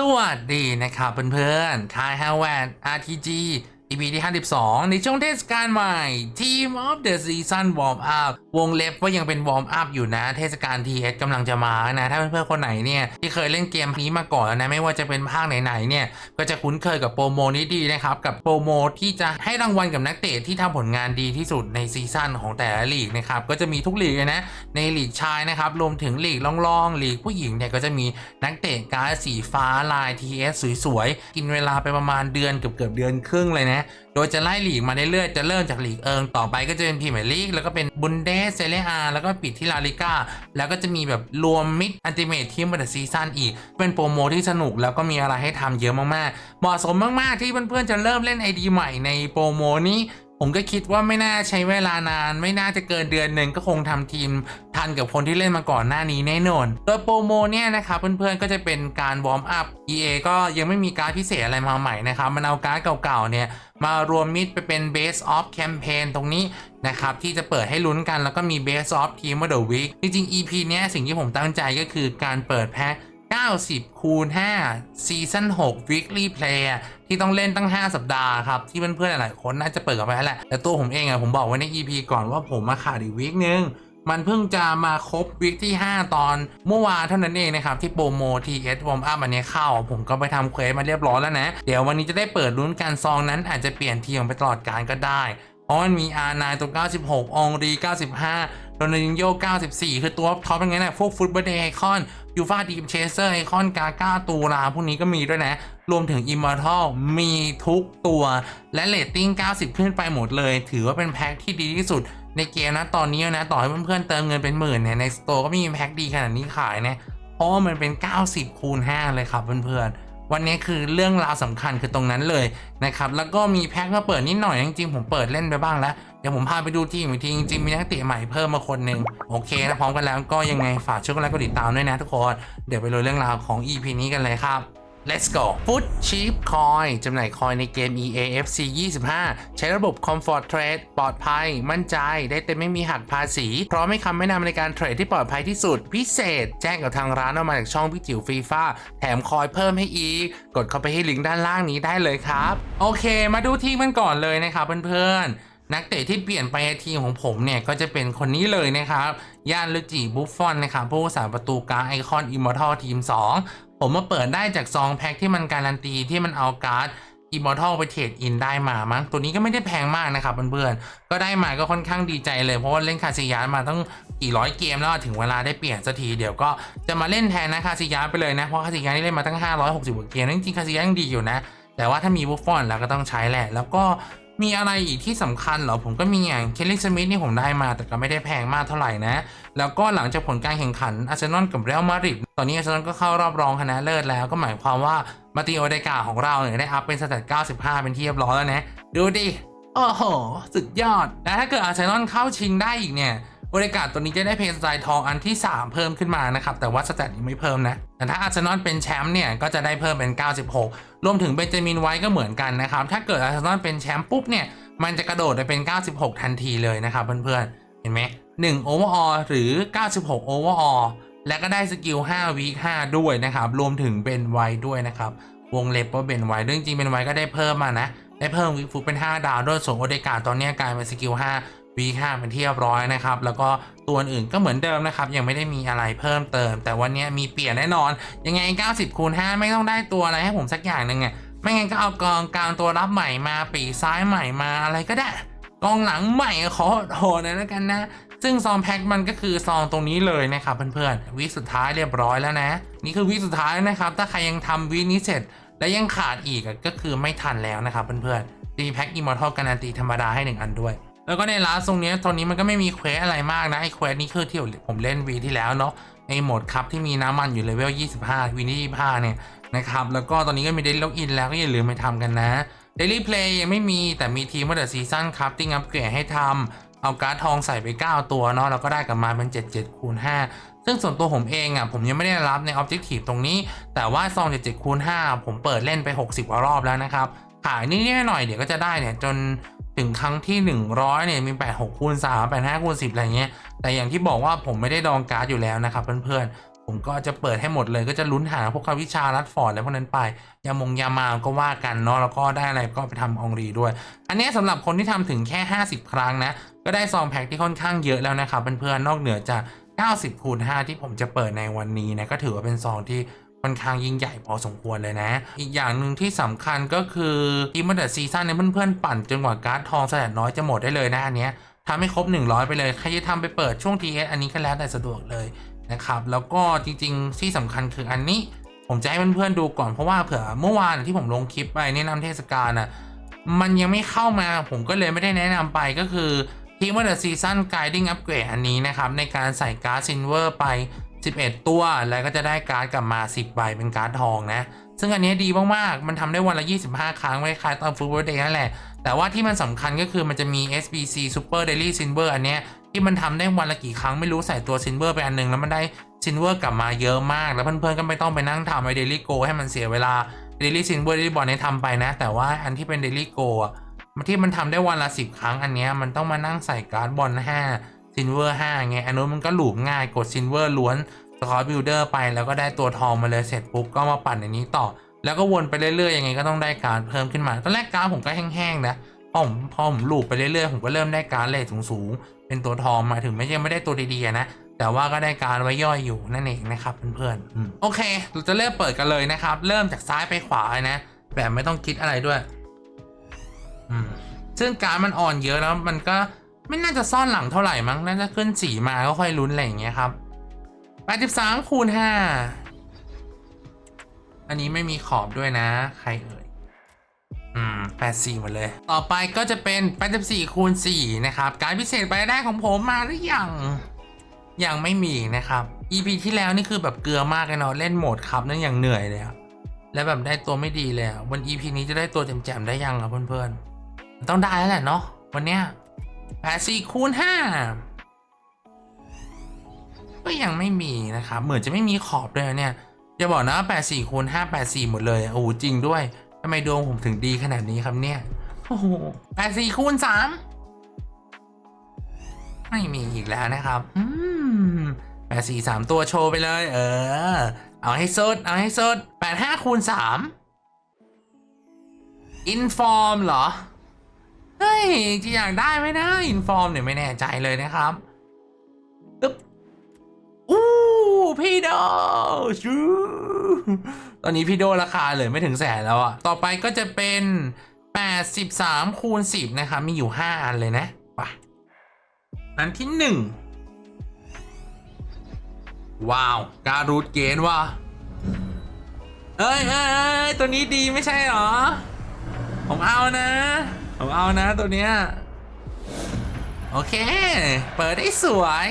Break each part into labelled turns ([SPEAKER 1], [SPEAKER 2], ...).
[SPEAKER 1] สวัสดีนะครับเพื่อนๆทายฮาวเวน RTG EP ที่ 52 ในช่วงเทศกาลใหม่ Team of the Season Warm Up วงเล็บว่ายังเป็น Warm Up อยู่นะ เทศกาล TS กำลังจะมานะ ถ้าเพื่อนๆคนไหนเนี่ย ที่เคยเล่นเกมนี้มาก่อนนะ ไม่ว่าจะเป็นภาคไหนๆเนี่ย ก็จะคุ้นเคยกับโปรโมนี้ดีนะครับ กับโปรโมที่จะให้รางวัลกับนักเตะที่ทำผลงานดีที่สุดในซีซั่นของแต่ละลีกนะครับ ก็จะมีทุกลีกเลยนะ ในลีกชายนะครับ รวมถึงลีกรองๆลีกผู้หญิงเนี่ยก็จะมีนักเตะการ์ดสีฟ้าลาย TS สวยๆ กินเวลาไปประมาณเดือนเกือบเกือบๆเดือนครึ่งเลยนะโดยจะไล่หลีกมาเรื่อยๆจะเริ่มจากหลีกเอิงต่อไปก็จะเป็นพรีเมียร์ลีกแล้วก็เป็นบุนเดสเซเรียอาแล้วก็ปิดที่ลาลิก้าแล้วก็จะมีแบบรวมมิดอันติเมททีมบัตซีซั่นอีก เป็นโปรโมที่สนุกแล้วก็มีอะไรให้ทำเยอะมากๆเหมาะสมมากๆที่เพื่อนๆจะเริ่มเล่นไอดีใหม่ในโปรโมนี้ ผมก็คิดว่าไม่น่าใช้เวลานาน ไม่น่าจะเกินเดือนหนึ่งก็คงทำทีม ทันกับคนที่เล่นมาก่อนหน้านี้แน่นอน โดยโปรโมเนี่ยนะครับเพื่อนๆก็จะเป็นการวอร์มอัพ EA ก็ยังไม่มีการพิเศษอะไรมาใหม่นะครับ มันเอาการ์ดเก่าๆเนี่ยมารวมมิดไปเป็น Base of Campaign ตรงนี้นะครับ ที่จะเปิดให้ลุ้นกันแล้วก็มี Base of Team of the Week จริงๆ EP เนี้ยสิ่งที่ผมตั้งใจก็คือการเปิดแพ็ค 90 คูณ5ซีซั่น6 weekly play ที่ต้องเล่นตั้ง 5 สัปดาห์ครับ ที่เพื่อนๆหลายๆคนน่าจะเปิดกันไปแล้วแหละ แต่ตัวผมเองอะผมบอกไว้ใน EP ก่อนว่าผมมาขาดอีกวีคนึง มันเพิ่งจะมาครบวีคที่ 5 ตอนเมื่อวานเท่านั้นเองนะครับ ที่โปรโม TS Warm Up อันนี้เข้า ผมก็ไปทำเควสมาเรียบร้อยแล้วนะ เดี๋ยววันนี้จะได้เปิดลุ้นการซองนั้นอาจจะเปลี่ยนทีมไปตลอดการก็ได้เพราะมันมี R9 ตัว 96 องรี 95 โรนัลดินโย94 คือตัวท็อปเป็นไงนะพวกฟุตบอลเดย์ไอคอนยูฟาดีมเชเซอร์ไอคอนกาก้าตูราพวกนี้ก็มีด้วยนะ รวมถึง Immortal มีทุกตัว และเลตติ้ง 90 ขึ้นไปหมดเลย ถือว่าเป็นแพ็คที่ดีที่สุดในเกมนะตอนนี้นะ ต่อให้เพื่อนๆเติมเงินเป็นหมื่นเนี่ยในสโตร์ก็มีแพ็คดีขนาดนี้ขายนะเพราะว่ามันเป็น 90 คูณ 5 เลยครับเพื่อนๆวันนี้คือเรื่องราวสำคัญคือตรงนั้นเลยนะครับ แล้วก็มีแพ็คมาเปิดนิดหน่อยจริงๆผมเปิดเล่นไปบ้างแล้ว ดี๋ยวผมพาไปดูทีมอีกทีจริงๆมีนักเตะใหม่เพิ่มมาคนหนึ่งโอเคนะพร้อมกันแล้วก็ยังไงฝากช่วยกันไลค์กดติดตามด้วยนะทุกคน เดี๋ยวไปดูเรื่องราวของ EP นี้กันเลยครับ Let's go Foot Cheap Coin จำหน่ายคอยในเกม EAFC 25 ใช้ระบบ Comfort Trade ปลอดภัย มั่นใจ ได้เต็มไม่มีหักภาษี พร้อมให้คำแนะนำในการเทรดที่ปลอดภัยที่สุด พิเศษ แจ้งกับทางร้านออกมาจากช่องพี่จิ๋วฟีฟ่าแถมคอยเพิ่มให้อีก กดเข้าไปที่ลิงก์ด้านล่างนี้ได้เลยครับ โอเค มาดูทีมกันก่อนเลยนะครับเพื่อนๆ นักเตะที่เปลี่ยนไปทีมของผมเนี่ย ก็จะเป็นคนนี้เลยนะครับย่านลุจิบุฟฟอนนะครับผู้รักษาประตูกลางไอคอนอิมมอร์ทัลทีม 2 ผมมาเปิดได้จากซองแพ็คที่มันการันตีที่มันเอาการ์ดอิมมอร์ทัลไปเทรดอินได้มามั้งตัวนี้ก็ไม่ได้แพงมากนะครับเพื่อนๆ ก็ได้มาก็ค่อนข้างดีใจเลย เพราะว่าเล่นคาซิยามาตั้งกี่ร้อยเกมแล้วถึงเวลาได้เปลี่ยนสักทีเดี๋ยวก็จะมาเล่นแทนนะคาซิยาไปเลยนะเพราะคาซิยานี่เล่นมาตั้ง 560กว่าเกมจริงๆคาซิยายังดีอยู่นะ แต่ว่าถ้ามีบุฟฟอนแล้วก็ต้องใช้แหละ แล้วก็ มีอะไรอีกที่สำคัญเหรอ ผมก็มีอย่างเคลลี่สมิธนี่ผมได้มาแต่ก็ไม่ได้แพงมากเท่าไหร่นะ แล้วก็หลังจากผลการแข่งขันอาร์เซนอลกับเรอัลมาดริดตอนนี้อาร์เซนอลก็เข้ารอบรองชนะเลิศแล้วก็หมายความว่ามาติโอเดกาของเราเนี่ยได้อัพเป็นสแตท95 เป็นที่เรียบร้อยแล้วนะ ดูดิ โอ้โห สุดยอด และถ้าเกิดอาร์เซนอลเข้าชิงได้อีกเนี่ย บริการตัวนี้จะได้เพย์สไตล์ทองอันที่ 3 เพิ่มขึ้นมานะครับ แต่ว่าสแตทยังไม่เพิ่มนะ แต่ถ้าอาร์เซนอลเป็นแชมป์เนี่ย ก็จะได้เพิ่มเป็น 96 รวมถึงเบนจามินไว้ก็เหมือนกันนะครับ ถ้าเกิดอาร์เซนอลเป็นแชมป์ปุ๊บเนี่ย มันจะกระโดดไปเป็น 96 ทันทีเลยนะครับเพื่อนๆ เห็นไหม1 overall หรือ 96 overall และก็ได้สกิล5 week 5ด้วยนะครับ รวมถึงเป็นไวด้วยนะครับ วงเล็บว่าเป็นไวเรื่องจริงเป็นไวก็ได้เพิ่มมานะ ได้เพิ่มวิฟุตเป็น 5 ดาวด้วยส่วนโอเดกาตอนนี้กลายเป็นสกิล5 วี5เป็นที่เรียบร้อยนะครับ แล้วก็ตัวอื่นก็เหมือนเดิมนะครับ ยังไม่ได้มีอะไรเพิ่มเติม แต่วันนี้มีเปลี่ยนแน่นอน ยังไง 90คูณ5ไม่ต้องได้ตัวอะไรให้ผมสักอย่างหนึ่งไงไม่งั้นก็เอากองกลางตัวรับใหม่มาปีซ้ายใหม่มาอะไรก็ได้กองหลังใหม่ขอโหดหน่อยแล้วกันนะซึ่งซองแพ็คมันก็คือซองตรงนี้เลยนะครับเพื่อนๆวิสุดท้ายเรียบร้อยแล้วนะ นี่คือวิสุดท้ายนะครับ ถ้าใครยังทำวินี้เสร็จ และยังขาดอีกก็คือไม่ทันแล้วนะครับเพื่อนๆตีแพ็คอิมมอร์ทัลการันตีธรรมดาให้ 1 อันด้วย แล้วก็ในร้านตรงนี้ตอนนี้มันก็ไม่มีเควสอะไรมากนะไอ้เควสนี้คือที่ผมเล่นวีที่แล้วเนาะไอ้โหมดครับที่มีน้ำมันอยู่เลเวล 25วีนี่25เนี่ยนะครับแล้วก็ตอนนี้ก็มีได้ล็อกอินแล้วก็อย่าลืมไปทำกันนะ Daily Play ยังไม่มีแต่มีทีมว่าเดอะซีซั่นครับที่อัปเกรดให้ทำเอาการ์ดทองใส่ไป 9 ตัวเนาะแล้วก็ได้กลับมาเป็น 77คูณ5ซึ่งส่วนตัวผมเองอะผมยังไม่ได้รับใน Objective ตรงนี้ แต่ว่าซอง77คูณ5ผมเปิดเล่นไป 60กว่ารอบแล้วนะครับ ขายนิดๆหน่อยเดี๋ยวก็จะได้เนี่ยจนถึงครั้งที่ 100เนี่ยมี 86คูณ3 85คูณ10 อะไรเงี้ย แต่อย่างที่บอกว่าผมไม่ได้ดองการ์ดอยู่แล้วนะครับเพื่อนๆ ผมก็จะเปิดให้หมดเลยก็จะลุ้นหาพวกคาวิชารัดฟอร์ดอะไรพวกนั้นไป ยามงยามาก็ว่ากันเนาะแล้วก็ได้อะไรก็ไปทำอองรีด้วย อันนี้สำหรับคนที่ทำถึงแค่ 50 ครั้งนะ ก็ได้ซองแพ็คที่ค่อนข้างเยอะแล้วนะครับเพื่อนๆ นอกเหนือจาก 90คูณ5ที่ผมจะเปิดในวันนี้นะก็ถือว่าเป็นซองที่ ค่อนข้างยิ่งใหญ่พอสมควรเลยนะ อีกอย่างหนึ่งที่สำคัญก็คือทีมเดอร์ซีซั่นเนี่ยเพื่อนๆปั่นจนกว่าการ์ดทองแสนน้อยจะหมดได้เลยนะอันเนี้ยทำให้ครบ 100 ไปเลย ใครจะทำไปเปิดช่วง TS อันนี้ก็แล้วแต่สะดวกเลยนะครับ แล้วก็จริงๆ ที่สำคัญคืออันนี้ ผมจะให้เพื่อนๆดูก่อนเพราะว่าเผื่อเมื่อวานที่ผมลงคลิปไปแนะนำเทศกาลน่ะมันยังไม่เข้ามาผมก็เลยไม่ได้แนะนำไปก็คือทีมว่า The Season Guiding Upgrade อันนี้นะครับ ในการใส่การ์ดซินเวอร์ไป 11 ตัว แล้วก็จะได้การ์ดกลับมา 10 ใบเป็นการ์ดทองนะ ซึ่งอันนี้ดีมาก ๆ มันทำได้วันละ 25 ครั้งไว้คล้ายตอน Full Birthday นั่นแหละ แต่ว่าที่มันสำคัญก็คือมันจะมี SBC Super Daily Silver อันเนี้ยที่มันทำได้วันละกี่ครั้งไม่รู้ใส่ตัว Silver ไปอันนึงแล้วมันได้ Silver กลับมาเยอะมาก แล้วเพื่อนๆก็ไม่ต้องไปนั่งทำไอ้ Daily Go ให้มันเสียเวลา Daily Silver Daily Bond เนี่ยทำไปนะ แต่ว่าอันที่เป็น Daily Go อะที่มันทำได้วันละสิบครั้งอันเนี้ยมันต้องมานั่งใส่การ์ดบอล5 ซินเวอร์5ไงอันนู้นมันก็หลูบง่ายกดซินเวอร์ล้วนสกอร์บิลเดอร์ไปแล้วก็ได้ตัวทองมาเลยเสร็จปุ๊บก็มาปั่นอันนี้ต่อ แล้วก็วนไปเรื่อยๆยังไงก็ต้องได้การ์ดเพิ่มขึ้นมาตอนแรกการ์ดผมก็แห้งๆนะพอผมพอผมหลูบไปเรื่อยๆผมก็เริ่มได้การ์ดเลทสูงๆเป็นตัวทองมาถึงไม่ใช่ไม่ได้ตัวดีๆนะแต่ว่าก็ได้การไว้ย่อยอยู่นั่นเองนะครับเพื่อนๆอืมโอเค เราจะเริ่มเปิดกันเลยนะครับ เริ่มจากซ้ายไปขวาเลยนะแบบไม่ต้องคิดอะไรด้วยอืมซึ่งการดมันอ่อนเยอะแล้วมันก็ ไม่น่าจะซ่อนหลังเท่าไหร่มั้ง น่าจะขึ้นสีมาก็ค่อยลุ้นอะไรอย่างเงี้ยครับ83คูณ5อันนี้ไม่มีขอบด้วยนะ ใครเอ่ย อืม84หมดเลย ต่อไปก็จะเป็น84คูณ4นะครับ การพิเศษไปได้ของผมมาหรือยัง ยังไม่มีนะครับ EP ที่แล้วนี่คือแบบเกลือมากเลยเนาะ เล่นโหมดครับนั่นอย่างเหนื่อยเลยอะแล้วแบบได้ตัวไม่ดีเลยอะวัน EP นี้จะได้ตัวแจ่มๆได้ยังอะเพื่อนๆ ต้องได้แล้วแหละเนาะวันเนี้ย แปดสี่คูณห้าก็ยังไม่มีนะครับ เหมือนจะไม่มีขอบเลยเนี่ยจะบอกนะแปดสี่คูณห้าแปดสี่หมดเลยโอ้โหจริงด้วยทำไมดวงผมถึงดีขนาดนี้ครับเนี่ยโอ้โหแปดสี่คูณสามไม่มีอีกแล้วนะครับ อืมแปดสี่สามตัวโชว์ไปเลย เออ เอาให้สุดเอาให้สุดแปดห้าคูณสามอินฟอร์มเหรอ เฮ้ยจะอยากได้ไหมนะอินฟอร์มเนี่ยไม่แน่ใจเลยนะครับตึ๊บอู้พี่โดชูตอนนี้พี่โดราคาเลือไม่ถึงแสนแล้วอะต่อไปก็จะเป็น 83คูณ10 นะครับ มีอยู่ 5 อันเลยนะไปอันที่ 1 ว้าว การูดเกนว่ะเอ้ยเอ้ยเอ้ยตัวนี้ดีไม่ใช่หรอ ผมเอานะ ผมเอานะตัวเนี้ย โอเค เปิดได้สวย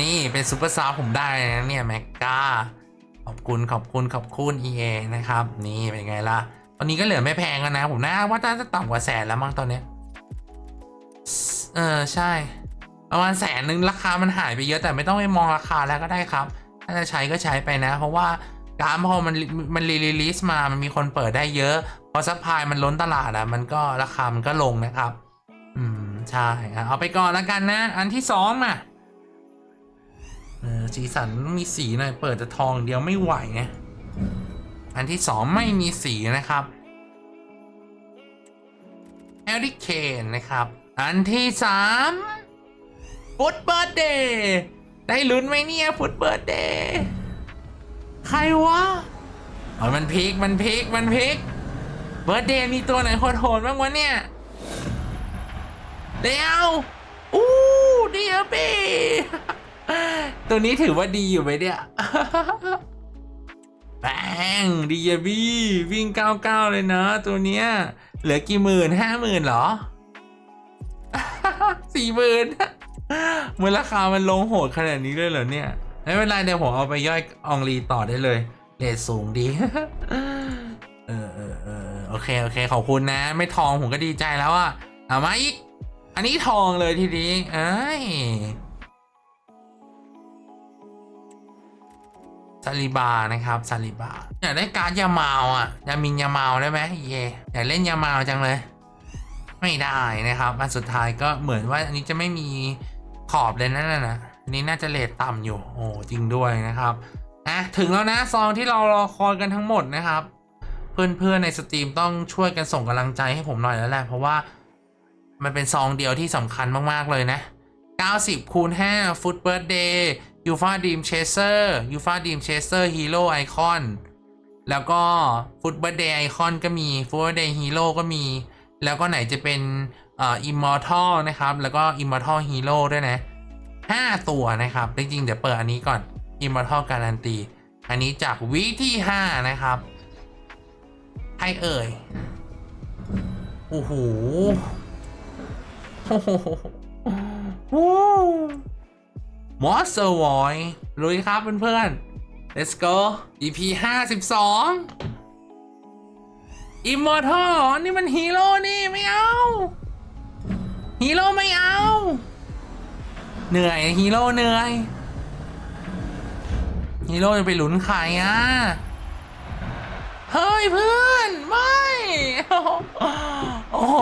[SPEAKER 1] นี่เป็นซูเปอร์ซาวผมได้นะเนี่ยแม็กกาขอบคุณขอบคุณขอบคุณ EA นะครับ นี่เป็นไงล่ะ ตอนนี้ก็เหลือไม่แพงแล้วนะ ผมน่าว่าน่าจะต่ำกว่าแสนแล้วมั้งตอนเนี้ย เออใช่ ประมาณแสนหนึ่งราคามันหายไปเยอะแต่ไม่ต้องไปมองราคาแล้วก็ได้ครับ ถ้าจะใช้ก็ใช้ไปนะ เพราะว่า การพอมันมันรีลิสมามันมีคนเปิดได้เยอะ พอซัพพลายมันล้นตลาดอะมันก็ราคามันก็ลงนะครับ อืม ใช่เอาไปก่อนแล้วกันนะ อันที่สองมาเออสีสันมีสีหน่อยเปิดแต่ทองเดียวไม่ไหวไงอันที่สองไม่มีสีนะครับแอริเคนนะครับ อันที่สามฟุตเบิร์ดเดย์ได้ลุ้นไหมเนี่ยฟุตเบิร์ดเดย์ ใครวะอ๋อมันพลิกมันพลิกมันพลิกเบิร์ดเดย์มีตัวไหนโหดๆบ้างวะเนี่ย เดี๋ยวอู้เดียบีตัวนี้ถือว่าดีอยู่ไหมเนี่ยแบงดียบีวิ่ง99เลยนะ ตัวเนี้ย เหลือกี่หมื่นห้าหมื่นเหรอสี่หมื่นมูลค่ามันลงโหดขนาดนี้เลยเหรอเนี่ย ไม่เป็นไรเดี๋ยวผมเอาไปย่อยอองลีต่อได้เลยเรทสูงดีเออเออเออโอเคโอเคขอบคุณนะ ไม่ทองผมก็ดีใจแล้วอะเอามาอีกอันนี้ทองเลยทีนี้เอ้ยซาลิบานะครับซาลิบาอยากได้การ์ดยามาอะยามินยามาได้ไหมเย่อยากเล่นยามาจังเลย ไม่ได้นะครับอันสุดท้ายก็เหมือนว่าอันนี้จะไม่มีขอบเลยนั่นนะ นะอันนี้น่าจะเลทต่ำอยู่ โอ้จริงด้วยนะครับอะถึงแล้วนะซองที่เรารอคอยกันทั้งหมดนะครับ เพื่อนๆในสตรีมต้องช่วยกันส่งกำลังใจให้ผมหน่อยแล้วแหละเพราะว่ามันเป็นซองเดียวที่สำคัญมากๆเลยนะ 90คูณ5 Foot Birthday u f a Dream Chaser u f a Dream Chaser Hero Icon แล้วก็ Foot Birthday Icon ก็มี Foot Birthday Hero ก็มี แล้วก็ไหนจะเป็นอ่อ Immortal นะครับ แล้วก็ Immortal Hero ด้วยนะ 5 ตัวนะครับ จริงๆ เดี๋ยวเปิดอันนี้ก่อน Immortal Guarantee อันนี้จากวีที่ 5 นะครับให้เอ่ย โอ้โหโอ้โหโอ้มอสเซอร์วอยลุยครับเพื่อนๆ let's go EP 52 Immortal นี่มันฮีโร่นี่ ไม่เอา ฮีโร่ไม่เอา เหนื่อยฮีโร่เหนื่อยฮีโร่จะไปหลุนใครอะ เฮ้ยเพื่อน ไม่ โอ้โห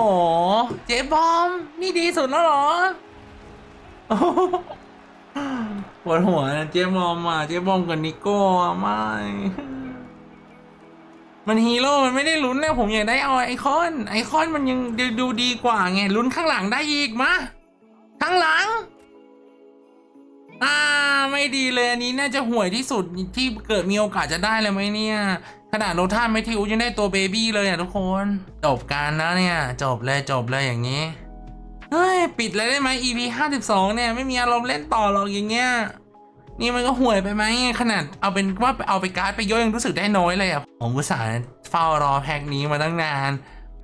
[SPEAKER 1] เจ๊บอม นี่ดีสุดแล้วเหรอปวดหัวนะเจ๊บอมอะเจ๊บอมกับนิโก้อะไม่ มันฮีโร่ มันไม่ได้ลุ้นนะผมอยากได้เอาไอคอน ไอคอนมันยังดูดีกว่าไงลุ้นข้างหลังได้อีกมาข้างหลัง อ่าไม่ดีเลยอันนี้น่าจะห่วยที่สุดที่เกิดมีโอกาสจะได้เลยไหมเนี่ยขนาดโรท่าไม่ทิวยังได้ตัวเบบี้เลยอะทุกคน จบการแล้วเนี่ย จบเลยจบเลยอย่างนี้ เฮ้ย ปิดเลยได้ไหม EP 52 เนี่ย ไม่มีอารมณ์เล่นต่อหรอกอย่างเงี้ยนี่มันก็ห่วยไปไหมขนาดเอาเป็นว่าเอาไปการ์ดไปโยยังรู้สึกได้น้อยเลยอะผมอุตส่าห์เฝ้ารอแพ็กนี้มาตั้งนาน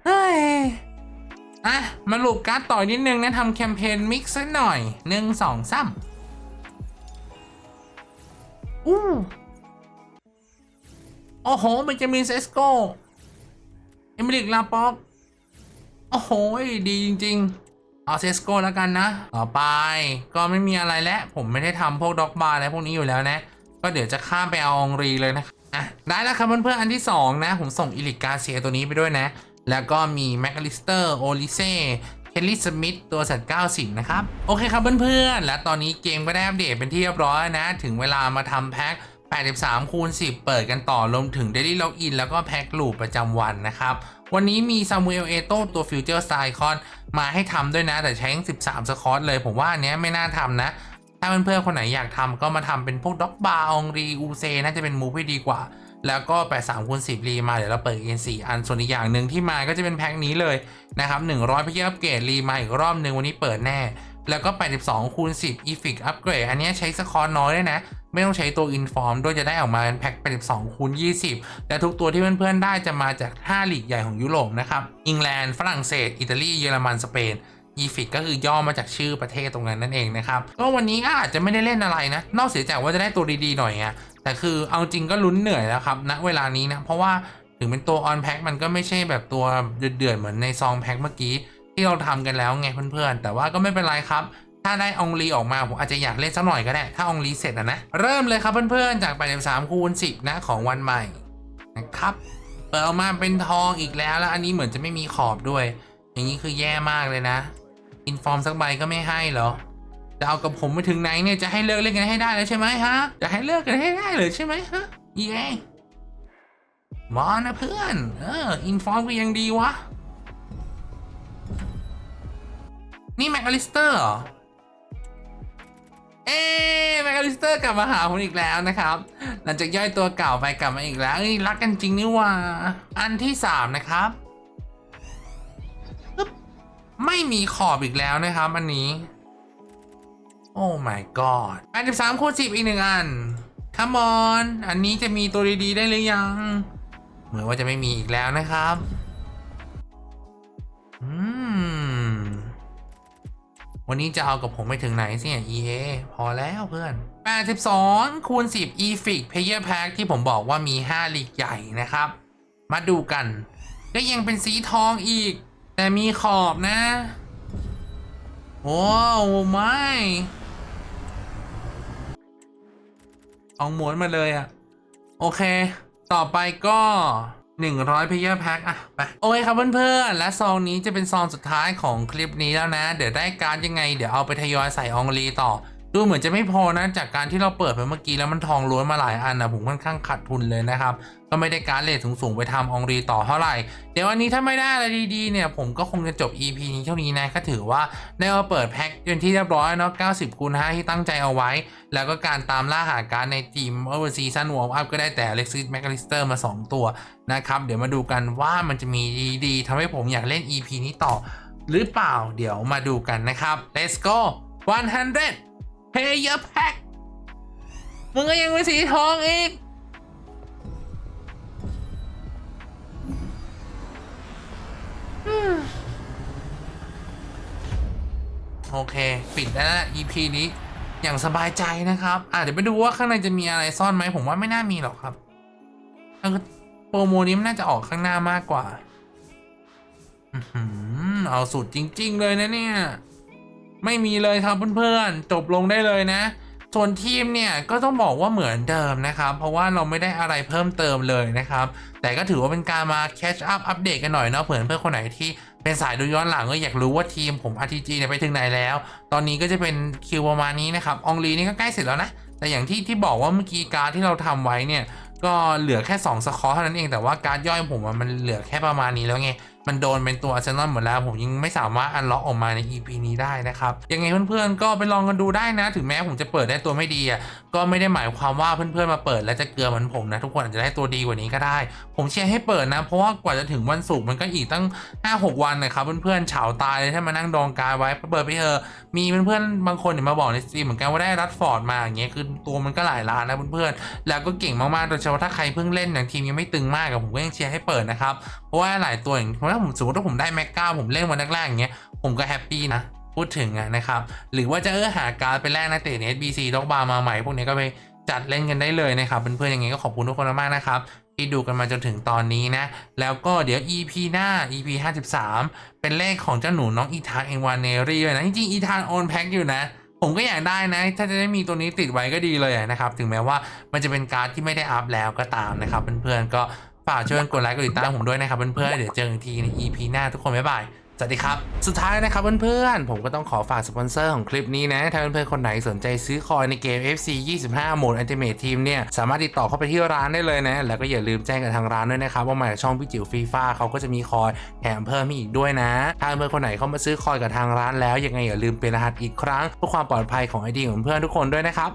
[SPEAKER 1] เฮ้ยอะมาลูกการ์ดต่อนิดนึงนะทำแคมเปญมิกซ์สักหน่อยหนึ่งสองสาม อู้โอ้โหมันจะมีเซสโกเอมิลิกลาป็อกโอ้โห ดีจริง ๆ เอาเซสโกแล้วกันนะ ต่อไปก็ไม่มีอะไรแล้ว ผมไม่ได้ทำพวกด็อกบาร์อะไรพวกนี้อยู่แล้วนะ ก็เดี๋ยวจะข้ามไปเอาองรีเลยนะอะได้แล้วครับเพื่อนๆอันที่ 2 นะ ผมส่งอิลิกกาเซียตัวนี้ไปด้วยนะ แล้วก็มีแมคอลิสเตอร์ โอลิเซ่ ลลี่สมิธตัวสัตว์90 นะครับ โอเคครับเพื่อนๆ และตอนนี้เกมก็ได้อัปเดตเป็นที่เรียบร้อยนะ ถึงเวลามาทำแพ็ค83คูณ10 เปิดกันต่อรวมถึง Daily Login แล้วก็แพ็คลูปประจำวันนะครับ วันนี้มีซามูเอลเอโต้ตัวฟิวเจอร์สไตล์คอนมาให้ทำด้วยนะ แต่ใช้13 สคอตเลย ผมว่าอันเนี้ยไม่น่าทำนะ ถ้าเพื่อนๆคนไหนอยากทำก็มาทำเป็นพวกด็อกบาร์องรีอูเซน่าจะเป็นมูฟที่ดีกว่า แล้วก็83คูณ10รีมาเดี๋ยวเราเปิดกัน4อันส่วนอีกอย่างหนึ่งที่มาก็จะเป็นแพ็คนี้เลยนะครับ100พิกอัปเกรดรีมาอีกรอบหนึ่งวันนี้เปิดแน่ แล้วก็ 82คูณ10 e f i c Upgrade อันนี้ใช้สคอร์น้อยด้วยนะไม่ต้องใช้ตัว Inform ด้วยจะได้ออกมาเป็นแพ็ค82คูณ20 และทุกตัวที่เพื่อนๆได้จะมาจาก 5 ลีกใหญ่ของยุโรปนะครับอังกฤษฝรั่งเศส อิตาลี เยอรมัน สเปน e f i c ก็คือย่อมาจากชื่อประเทศตรงนั้นนั่นเองนะครับก็วันนี้ก็อาจจะไม่ได้เล่นอะไรนะ นอกเสียจากว่าจะได้ตัวดีๆหน่อยอะแต่คือเอาจริงก็ลุ้นเหนื่อยแล้วครับณเวลานี้นะเพราะว่าถึงเป็นตัว on pack มันก็ไม่ใช่แบบตัวเดือดๆเหมือนในซองแพ็คเมื่อกี้ที่เราทำกันแล้วไงเพื่อนๆ แต่ว่าก็ไม่เป็นไรครับถ้าได้องลีออกมาผมอาจจะอยากเล่นสักหน่อยก็ได้ ถ้าองลีเสร็จอะนะเริ่มเลยครับเพื่อนๆจาก83คูณ10นะของวันใหม่นะครับเปิดออกมาเป็นทองอีกแล้วแล้วอันนี้เหมือนจะไม่มีขอบด้วย อย่างนี้คือแย่มากเลยนะ อินฟอร์มสักใบก็ไม่ให้เหรอจะเอากับผมไปถึงไหนเนี่ยจะให้เลิกเล่นกันให้ได้แล้วใช่ไหมฮะจะให้เลิกกันให้ได้เลยใช่ไหมฮะเย้มานะเพื่อนเอออินฟอร์มก็ยังดีวะนี่แมคอลิสเตอร์เหรอเอ๊แมคอลิสเตอร์กลับมาหาผมอีกแล้วนะครับ หลังจากย่อยตัวเก่าไปกลับมาอีกแล้วรักกันจริงนี่ว่า อันที่สามนะครับ ไม่มีขอบอีกแล้วนะครับอันนี้ โอ้ my god 83คูณ10อีกหนึ่งอัน come on อันนี้จะมีตัวดีๆ ได้หรือยัง เหมือนว่าจะไม่มีอีกแล้วนะครับ อืม วันนี้จะเอากับผมไปถึงไหนสิเนี่ย EA พอแล้วเพื่อน 82 คูณ 10 e f i c Player Pack ที่ผมบอกว่ามี 5 ลีกใหญ่นะครับ มาดูกัน ก็ยังเป็นสีทองอีก แต่มีขอบนะ โอ้ไม่ทองม้วนมาเลยอะโอเค ต่อไปก็100 p พ y e r Pack อะไป โอเคครับเพื่อนๆ และซองนี้จะเป็นซองสุดท้ายของคลิปนี้แล้วนะ เดี๋ยวได้การดยังไง เดี๋ยวเอาไปทยอยใส่องลีต่อ ดูเหมือนจะไม่พอนะจากการที่เราเปิดไปเมื่อกี้แล้วมันทองล้วนมาหลายอันนะผมค่อนข้างขาดทุนเลยนะครับ ก็ไม่ได้การเลทสูงๆไปทำองรีต่อเท่าไหร่ เดี๋ยววันนี้ถ้าไม่ได้อะไรดีๆเนี่ยผมก็คงจะจบ EP นี้เท่านี้นะก็ถือว่าได้มาเปิดแพ็คจนที่เรียบร้อยเนาะ 90คูณ5ที่ตั้งใจเอาไว้ แล้วก็การตามล่าหาการในทีม Overseas Sun Warm Up ก็ได้แต่ Alexis McAllister มา 2 ตัวนะครับเดี๋ยวมาดูกันว่ามันจะมีดีๆทำให้ผมอยากเล่น EP นี้ต่อ หรือเปล่าเดี๋ยวมาดูกันนะครับ Let's go 100 Pay your pack มึงก็ยังเป็นสีทองอีก โอเค ปิดแล้วนะ EP นี้อย่างสบายใจนะครับอะเดี๋ยวไปดูว่าข้างในจะมีอะไรซ่อนไหมผมว่าไม่น่ามีหรอกครับโปรโมนี้มันน่าจะออกข้างหน้า มากกว่าอเอาสุดจริง ๆ เลยนะเนี่ย ไม่มีเลยครับเพื่อนๆจบลงได้เลยนะ ส่วนทีมเนี่ยก็ต้องบอกว่าเหมือนเดิมนะครับ เพราะว่าเราไม่ได้อะไรเพิ่มเติมเลยนะครับ แต่ก็ถือว่าเป็นการมาแคชอัพอัปเดตกันหน่อยเนาะเผื่อเพื่อนคนไหนที่เป็นสายดูย้อนหลังก็อยากรู้ว่าทีมผม RTG เนี่ยไปถึงไหนแล้ว ตอนนี้ก็จะเป็นคิวประมาณนี้นะครับองลีนี่ก็ใกล้เสร็จแล้วนะแต่อย่างที่ที่บอกว่าเมื่อกี้การที่เราทำไว้เนี่ยก็เหลือแค่ 2สคอร์เท่านั้นเองแต่ว่าการย่อยผมมันเหลือแค่ประมาณนี้แล้วไง มันโดนเป็นตัวอาร์เซนอลหมดแล้ว ผมยังไม่สามารถอันล็อกออกมาใน EP นี้ได้นะครับ ยังไงเพื่อนๆก็ไปลองกันดูได้นะ ถึงแม้ผมจะเปิดได้ตัวไม่ดีอะก็ไม่ได้หมายความว่าเพื่อนๆมาเปิดแล้วจะเกลือเหมือนผมนะ ทุกคนอาจจะได้ตัวดีกว่านี้ก็ได้ ผมเชียร์ให้เปิดนะ เพราะว่ากว่าจะถึงวันศุกร์มันก็อีกตั้ง 5-6 วันนะครับเพื่อนๆเฉาตายเลยถ้ามานั่งดองการไว้เปิดไปเถอะมีเพื่อนๆบางคนเนี่ยมาบอกในสตรีมเหมือนกันว่าได้รัดฟอร์ดมาอย่างเงี้ยคือตัวมันก็หลายล้านนะเพื่อนๆแล้วก็เก่งมากๆโดยเฉพาะถ้าใครเพิ่งเล่นอย่างทีมยังไม่ตึงมากกับผมก็ยังเชียร์ให้เปิดนะครับเพราะว่าหลายตัวอย่างเพราะผมสมมติว่าผมได้แม็กก้าผมเล่นวันแรกๆอย่างเงี้ยผมก็แฮปปี้นะพูดถึงนะครับหรือว่าจะเออหาการ์ดไปแลกนักเตะใน SBC ด็อกบาร์มาใหม่พวกนี้ก็ไปจัดเล่นกันได้เลยนะครับเพื่อนๆยังไงก็ขอบคุณทุกคนมากๆนะครับที่ดูกันมาจนถึงตอนนี้นะ แล้วก็เดี๋ยว EP หน้า EP 53 เป็นเลขของเจ้าหนูน้องอีธานเองวานเนรี่เลยนะ จริงๆอีธานโอนแพ็คอยู่นะ ผมก็อยากได้นะ ถ้าจะได้มีตัวนี้ติดไว้ก็ดีเลยนะครับ ถึงแม้ว่ามันจะเป็นการ์ดที่ไม่ได้อัพแล้วก็ตามนะครับ เพื่อนๆก็ ฝากช่วยกดไลค์กดติดตามผมด้วยนะครับเพื่อนๆเดี๋ยวเจอกันทีใน EP หน้าทุกคนบ๊ายบายสวัสดีครับ สุดท้ายนะครับเพื่อนๆ ผมก็ต้องขอฝากสปอนเซอร์ของคลิปนี้นะ ถ้าเพื่อนๆ คนไหนสนใจซื้อคอยในเกม FC 25 โหมด Ultimate Team เนี่ย สามารถติดต่อเข้าไปที่ร้านได้เลยนะ แล้วก็อย่าลืมแจ้งกับทางร้านด้วยนะครับ ว่ามาจากช่องพี่จิ๋วฟีฟ่าเขาก็จะมีคอยแถมเพิ่มอีกด้วยนะ ถ้าเพื่อนๆ คนไหนเข้ามาซื้อคอยกับทางร้านแล้วยังไงอย่าลืมเป็นรหัสอีกครั้งเพื่อความปลอดภัยของไอดีของเพื่อนทุกคนด้วยนะครับ